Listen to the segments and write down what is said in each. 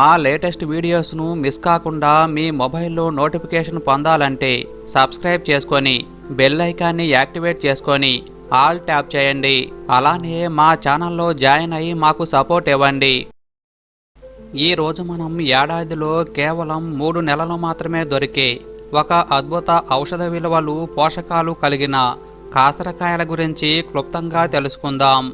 మా latest వీడియోస్ను miss కాకుండా మీ మొబైల్లో నోటిఫికేషన్ పొందాలంటే సబ్స్క్రైబ్ చేసుకొని బెల్ ఐకాన్ని యాక్టివేట్ చేసుకొని ఆల్ ట్యాప్ చేయండి. అలానే మా ఛానల్లో జాయిన్ అయ్యి మాకు సపోర్ట్ ఇవ్వండి. ఈ రోజు మనం ఏడాదిలో కేవలం మూడు నెలలు మాత్రమే దొరికే ఒక అద్భుత ఔషధ విలువలు పోషకాలు కలిగిన కాసరకాయల గురించి క్లుప్తంగా తెలుసుకుందాం.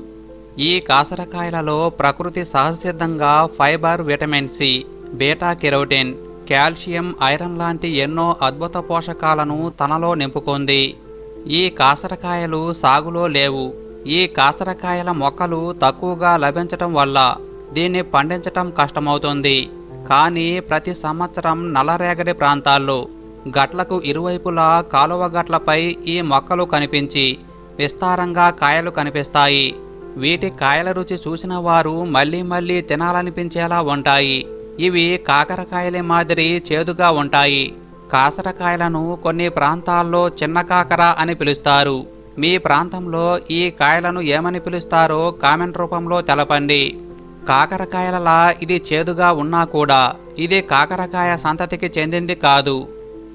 ఈ కాసరకాయలలో ప్రకృతి సహజసిద్ధంగా fibre vitamin C beta carotene calcium iron లాంటి ఎన్నో అద్భుత పోషకాలను తనలో నింపుకుంది. ఈ కాసరకాయలు సాగులో లేవు. ఈ కాసరకాయల మొక్కలు తక్కువగా లభించటం వల్ల దీన్ని పండించటం కష్టమవుతుంది. కానీ ప్రతి సంవత్సరం నల్లరేగడి ప్రాంతాల్లో గట్లకు ఇరువైపులా కాలువ గట్లపై ఈ మొక్కలు కనిపించి విస్తారంగా కాయలు కనిపిస్తాయి. వీటి కాయల రుచి చూసిన వారు మళ్ళీ మళ్ళీ తినాలనిపించేలా ఉంటాయి. ఇవి కాకరకాయల మాదిరి చేదుగా ఉంటాయి. కాసరకాయలను కొన్ని ప్రాంతాల్లో చిన్న కాకర అని పిలుస్తారు. మీ ప్రాంతంలో ఈ కాయలను ఏమని పిలుస్తారో కామెంట్ రూపంలో తెలపండి. కాకరకాయలలా ఇది చేదుగా ఉన్నా కూడా ఇది కాకరకాయ సంతతికి చెందింది కాదు.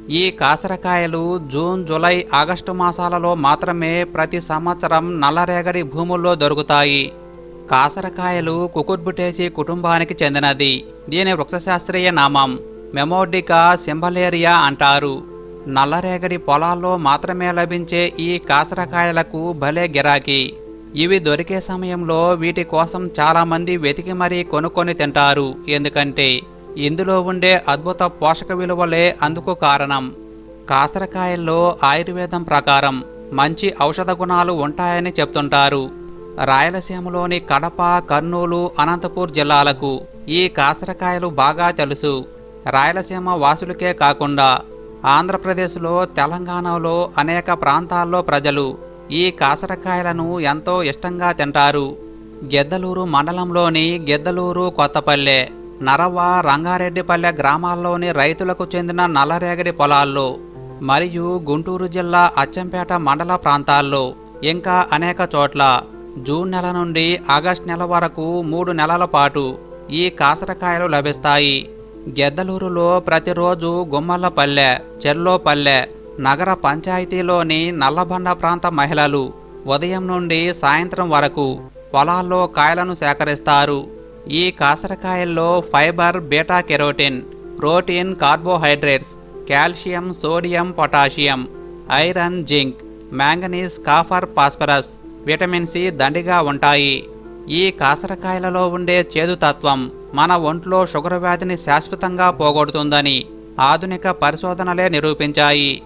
ఈ కాసరకాయలు జూన్ జూలై ఆగస్టు మాసాలలో మాత్రమే ప్రతి సంవత్సరం నల్లరేగడి భూముల్లో దొరుకుతాయి. కాసరకాయలు కుకుర్బుటేసి కుటుంబానికి చెందినది. దీని వృక్షశాస్త్రీయ నామం మెమోడికా సింబలేరియా అంటారు. నల్లరేగడి పొలాల్లో మాత్రమే లభించే ఈ కాసరకాయలకు భలే గిరాకీ. ఇవి దొరికే సమయంలో వీటి కోసం చాలామంది వెతికి మరీ కొనుక్కొని తింటారు. ఎందుకంటే ఇందులో ఉండే అద్భుత పోషక విలువలే అందుకు కారణం. కాసరకాయల్లో ఆయుర్వేదం ప్రకారం మంచి ఔషధ గుణాలు ఉంటాయని చెప్తుంటారు. రాయలసీమలోని కడప కర్నూలు అనంతపూర్ జిల్లాలకు ఈ కాసరకాయలు బాగా తెలుసు. రాయలసీమ వాసులకే కాకుండా ఆంధ్రప్రదేశ్లో తెలంగాణలో అనేక ప్రాంతాల్లో ప్రజలు ఈ కాసరకాయలను ఎంతో ఇష్టంగా తింటారు. గెద్దలూరు మండలంలోని గెద్దలూరు కొత్తపల్లె నరవ రంగారెడ్డిపల్లె గ్రామాల్లోని రైతులకు చెందిన నల్లరేగడి పొలాల్లో మరియు గుంటూరు జిల్లా అచ్చంపేట మండల ప్రాంతాల్లో ఇంకా అనేక చోట్ల జూన్ నెల నుండి ఆగస్ట్ నెల వరకు మూడు నెలల పాటు ఈ కాసరకాయలు లభిస్తాయి. గెద్దలూరులో ప్రతిరోజు గుమ్మల్లపల్లె చెర్లోపల్లె నగర పంచాయతీలోని నల్లబండ ప్రాంత మహిళలు ఉదయం నుండి సాయంత్రం వరకు పొలాల్లో కాయలను సేకరిస్తారు. ఈ కాసరకాయల్లో fibre beta carotene protein carbohydrates calcium sodium potassium iron zinc manganese copper phosphorus vitamin C దండిగా ఉంటాయి. ఈ కాసరకాయలలో ఉండే చేదుతత్వం మన ఒంట్లో షుగర్ వ్యాధిని శాశ్వతంగా పోగొడుతుందని ఆధునిక పరిశోధనలే నిరూపించాయి.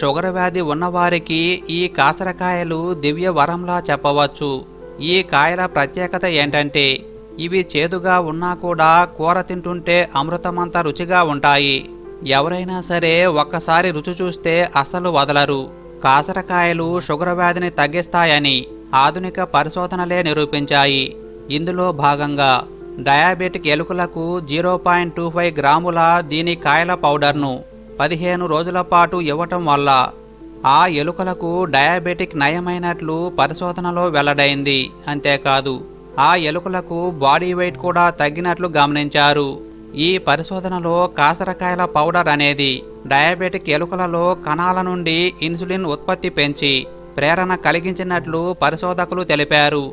షుగర్ వ్యాధి ఉన్నవారికి ఈ కాసరకాయలు దివ్య వరంలా చెప్పవచ్చు. ఈ కాయల ప్రత్యేకత ఏంటంటే ఇవి చేదుగా ఉన్నా కూడా కూర తింటుంటే అమృతమంత రుచిగా ఉంటాయి. ఎవరైనా సరే ఒక్కసారి రుచి చూస్తే అసలు వదలరు. కాసరకాయలు షుగర్ వ్యాధిని తగ్గిస్తాయని ఆధునిక పరిశోధనలే నిరూపించాయి. ఇందులో భాగంగా డయాబెటిక్ ఎలుకలకు జీరో పాయింట్ టూ ఫైవ్ గ్రాముల దీని కాయల పౌడర్ను పదిహేను రోజుల పాటు ఇవ్వటం వల్ల ఆ ఎలుకలకు డయాబెటిక్ నయమైనట్లు పరిశోధనలో వెల్లడైంది. అంతేకాదు ఆ ఎలుకలకు బాడీ వెయిట్ కూడా తగ్గినట్లు గమనించారు. ఈ పరిశోధనలో కాసరకాయల పౌడర్ అనేది డయాబెటిక్ ఎలుకలలో కణాల నుండి ఇన్సులిన్ ఉత్పత్తి పెంచి ప్రేరణ కలిగించినట్లు పరిశోధకులు తెలిపారు.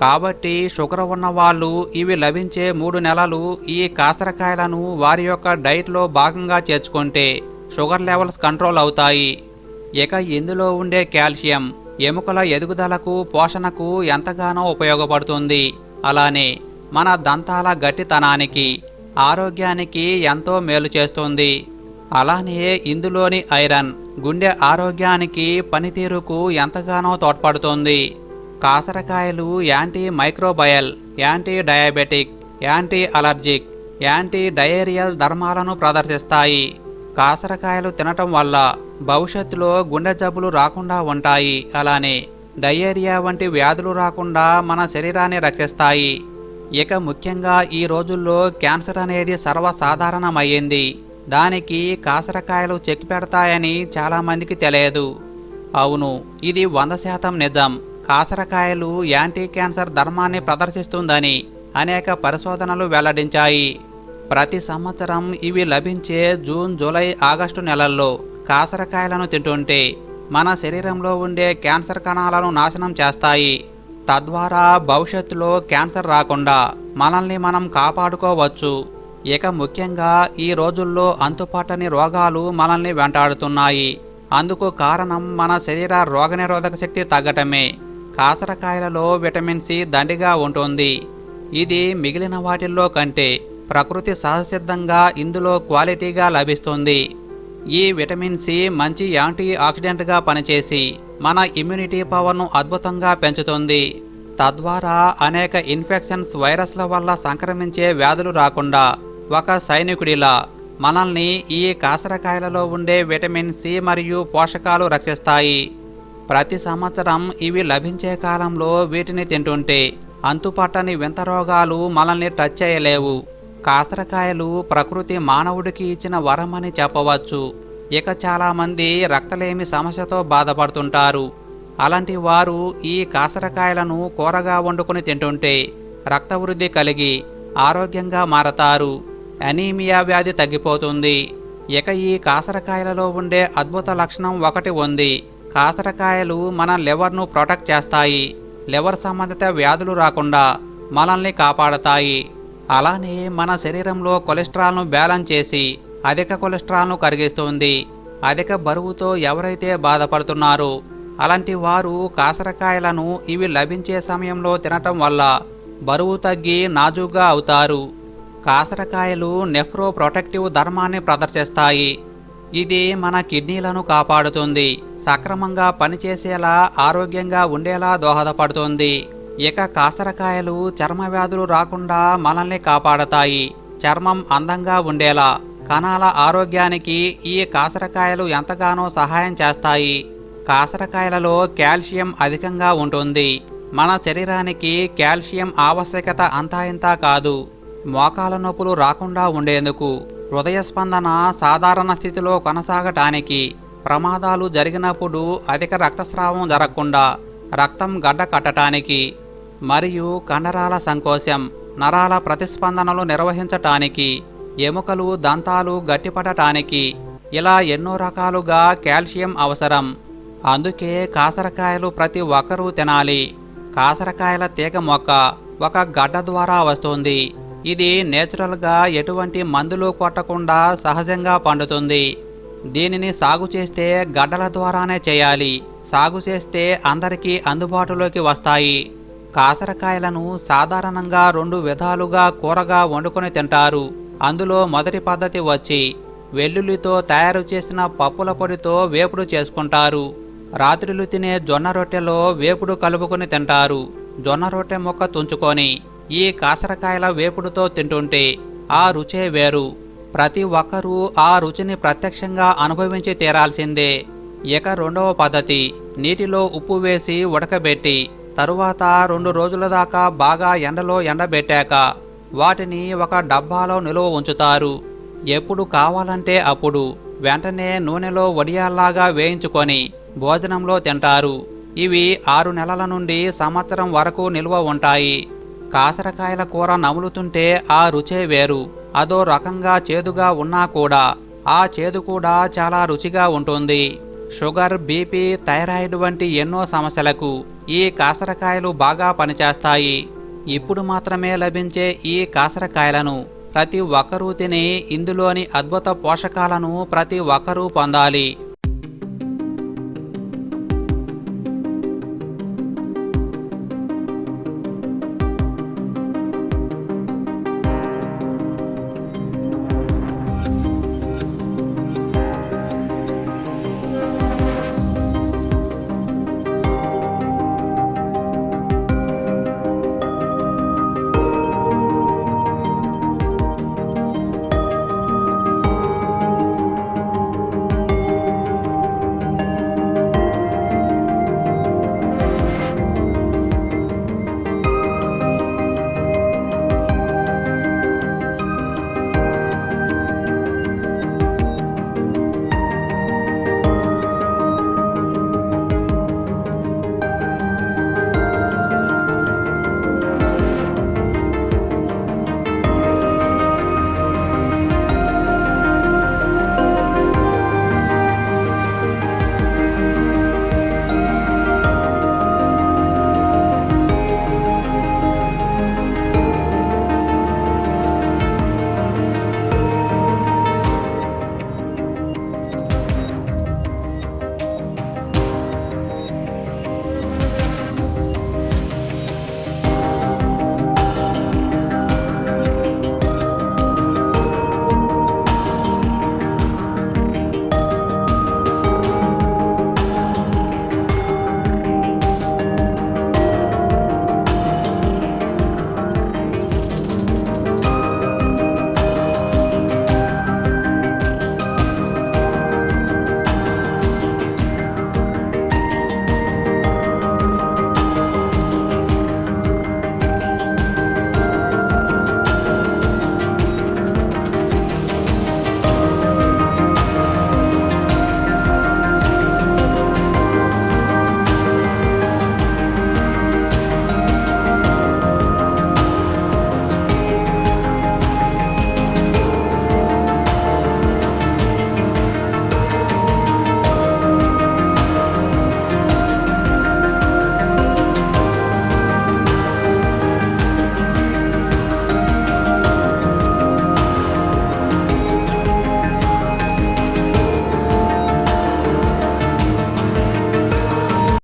కాబట్టి షుగర్ ఉన్న వాళ్ళు ఇవి లభించే మూడు నెలలు ఈ కాసరకాయలను వారి యొక్క డైట్లో భాగంగా చేర్చుకుంటే షుగర్ లెవెల్స్ కంట్రోల్ అవుతాయి. ఇక ఇందులో ఉండే కాల్షియం ఎముకల ఎదుగుదలకు పోషణకు ఎంతగానో ఉపయోగపడుతుంది. అలానే మన దంతాల గట్టితనానికి ఆరోగ్యానికి ఎంతో మేలు చేస్తుంది. అలానే ఇందులోని ఐరన్ గుండె ఆరోగ్యానికి పనితీరుకు ఎంతగానో తోడ్పడుతుంది. కాసరకాయలు anti microbial anti diabetic anti allergic anti diarrhoeal ధర్మాలను ప్రదర్శిస్తాయి. కాసరకాయలు తినటం వల్ల భవిష్యత్తులో గుండె జబ్బులు రాకుండా ఉంటాయి. అలానే డయేరియా వంటి వ్యాధులు రాకుండా మన శరీరాన్ని రక్షిస్తాయి. ఇక ముఖ్యంగా ఈ రోజుల్లో క్యాన్సర్ అనేది సర్వసాధారణమయ్యింది. దానికి కాసరకాయలు చెక్ పెడతాయని చాలామందికి తెలియదు. అవును ఇది వంద శాతం నిజం. కాసరకాయలు యాంటీ క్యాన్సర్ ధర్మాన్ని ప్రదర్శిస్తుందని అనేక పరిశోధనలు వెల్లడించాయి. ప్రతి సంవత్సరం ఇవి లభించే జూన్ జూలై ఆగస్టు నెలల్లో కాసరకాయలను తింటుంటే మన శరీరంలో ఉండే క్యాన్సర్ కణాలను నాశనం చేస్తాయి. తద్వారా భవిష్యత్తులో క్యాన్సర్ రాకుండా మనల్ని మనం కాపాడుకోవచ్చు. ఇక ముఖ్యంగా ఈ రోజుల్లో అంతుపట్టని రోగాలు మనల్ని వెంటాడుతున్నాయి. అందుకు కారణం మన శరీర రోగనిరోధక శక్తి తగ్గటమే. కాసరకాయలలో విటమిన్ సి దండిగా ఉంటుంది. ఇది మిగిలిన వాటిల్లో కంటే ప్రకృతి సహసిద్ధంగా ఇందులో క్వాలిటీగా లభిస్తుంది. ఈ విటమిన్ సి మంచి యాంటీ ఆక్సిడెంట్గా పనిచేసి మన ఇమ్యూనిటీ పవర్ను అద్భుతంగా పెంచుతుంది. తద్వారా అనేక ఇన్ఫెక్షన్స్ వైరస్ల వల్ల సంక్రమించే వ్యాధులు రాకుండా ఒక సైనికుడిలా మనల్ని ఈ కాసరకాయలలో ఉండే విటమిన్ సి మరియు పోషకాలు రక్షిస్తాయి. ప్రతి సంవత్సరం ఇవి లభించే కాలంలో వీటిని తింటుంటే అంతుపట్టని వింత రోగాలు మనల్ని టచ్ చేయలేవు. కాసరకాయలు ప్రకృతి మానవుడికి ఇచ్చిన వరమని చెప్పవచ్చు. ఇక చాలామంది రక్తలేమి సమస్యతో బాధపడుతుంటారు. అలాంటి వారు ఈ కాసరకాయలను కూరగా వండుకొని తింటుంటే రక్తవృద్ధి కలిగి ఆరోగ్యంగా మారతారు. అనీమియా వ్యాధి తగ్గిపోతుంది. ఇక ఈ కాసరకాయలలో ఉండే అద్భుత లక్షణం ఒకటి ఉంది. కాసరకాయలు మన లివర్ను ప్రొటెక్ట్ చేస్తాయి. లివర్ సంబంధిత వ్యాధులు రాకుండా మనల్ని కాపాడతాయి. అలానే మన శరీరంలో కొలెస్ట్రాల్ను బ్యాలెన్స్ చేసి అధిక కొలెస్ట్రాల్ను కరిగిస్తుంది. అధిక బరువుతో ఎవరైతే బాధపడుతున్నారో అలాంటి వారు కాసరకాయలను ఇవి లభించే సమయంలో తినటం వల్ల బరువు తగ్గి నాజుగా అవుతారు. కాసరకాయలు నెఫ్రో ప్రొటెక్టివ్ ధర్మాన్ని ప్రదర్శిస్తాయి. ఇది మన కిడ్నీలను కాపాడుతుంది. సక్రమంగా పనిచేసేలా ఆరోగ్యంగా ఉండేలా దోహదపడుతుంది. ఇక కాసరకాయలు చర్మ వ్యాధులు రాకుండా మనల్ని కాపాడతాయి. చర్మం అందంగా ఉండేలా. కణాల ఆరోగ్యానికి ఈ కాసరకాయలు ఎంతగానో సహాయం చేస్తాయి. కాసరకాయలలో కాల్షియం అధికంగా ఉంటుంది. మన శరీరానికి కాల్షియం ఆవశ్యకత అంతా ఇంతా కాదు. మోకాల నొప్పులు రాకుండా ఉండేందుకు హృదయ స్పందన సాధారణ స్థితిలో కొనసాగటానికి ప్రమాదాలు జరిగినప్పుడు అధిక రక్తస్రావం జరగకుండా రక్తం గడ్డ కట్టడానికి మరియు కండరాల సంకోశం నరాల ప్రతిస్పందనలు నిర్వహించటానికి ఎముకలు దంతాలు గట్టిపడటానికి ఇలా ఎన్నో రకాలుగా కాల్షియం అవసరం. అందుకే కాసరకాయలు ప్రతి ఒక్కరూ తినాలి. కాసరకాయల తీగ మొక్క ఒక గడ్డ ద్వారా వస్తుంది. ఇది నేచురల్గా ఎటువంటి మందులు కొట్టకుండా సహజంగా పండుతుంది. దీనిని సాగు చేస్తే గడ్డల ద్వారానే చేయాలి. సాగు చేస్తే అందరికీ అందుబాటులోకి వస్తాయి. కాసరకాయలను సాధారణంగా రెండు విధాలుగా కూరగా వండుకొని తింటారు. అందులో మొదటి పద్ధతి వచ్చి వెల్లుల్లితో తయారు చేసిన పప్పుల పొడితో వేపుడు చేసుకుంటారు. రాత్రులు తినే జొన్న రొట్టెలో వేపుడు కలుపుకొని తింటారు. జొన్న రొట్టె ముక్క తుంచుకొని ఈ కాసరకాయల వేపుడుతో తింటుంటే ఆ రుచే వేరు. ప్రతి ఒక్కరూ ఆ రుచిని ప్రత్యక్షంగా అనుభవించి తీరాల్సిందే. ఇక రెండవ పద్ధతి నీటిలో ఉప్పు వేసి ఉడకబెట్టి తరువాత రెండు రోజుల దాకా బాగా ఎండలో ఎండబెట్టాక వాటిని ఒక డబ్బాలో నిలువ ఉంచుతారు. ఎప్పుడు కావాలంటే అప్పుడు వెంటనే నూనెలో వడియాల్లాగా వేయించుకొని భోజనంలో తింటారు. ఇవి ఆరు నెలల నుండి సంవత్సరం వరకు నిల్వ ఉంటాయి. కాసరకాయల కూర నములుతుంటే ఆ రుచే వేరు. అదో రకంగా చేదుగా ఉన్నా కూడా ఆ చేదు కూడా చాలా రుచిగా ఉంటుంది. షుగర్ బీపీ థైరాయిడ్ వంటి ఎన్నో సమస్యలకు ఈ కాసరకాయలు బాగా పనిచేస్తాయి. ఇప్పుడు మాత్రమే లభించే ఈ కాసరకాయలను ప్రతి ఒక్కరూ తిని ఇందులోని అద్భుత పోషకాలను ప్రతి ఒక్కరూ పొందాలి.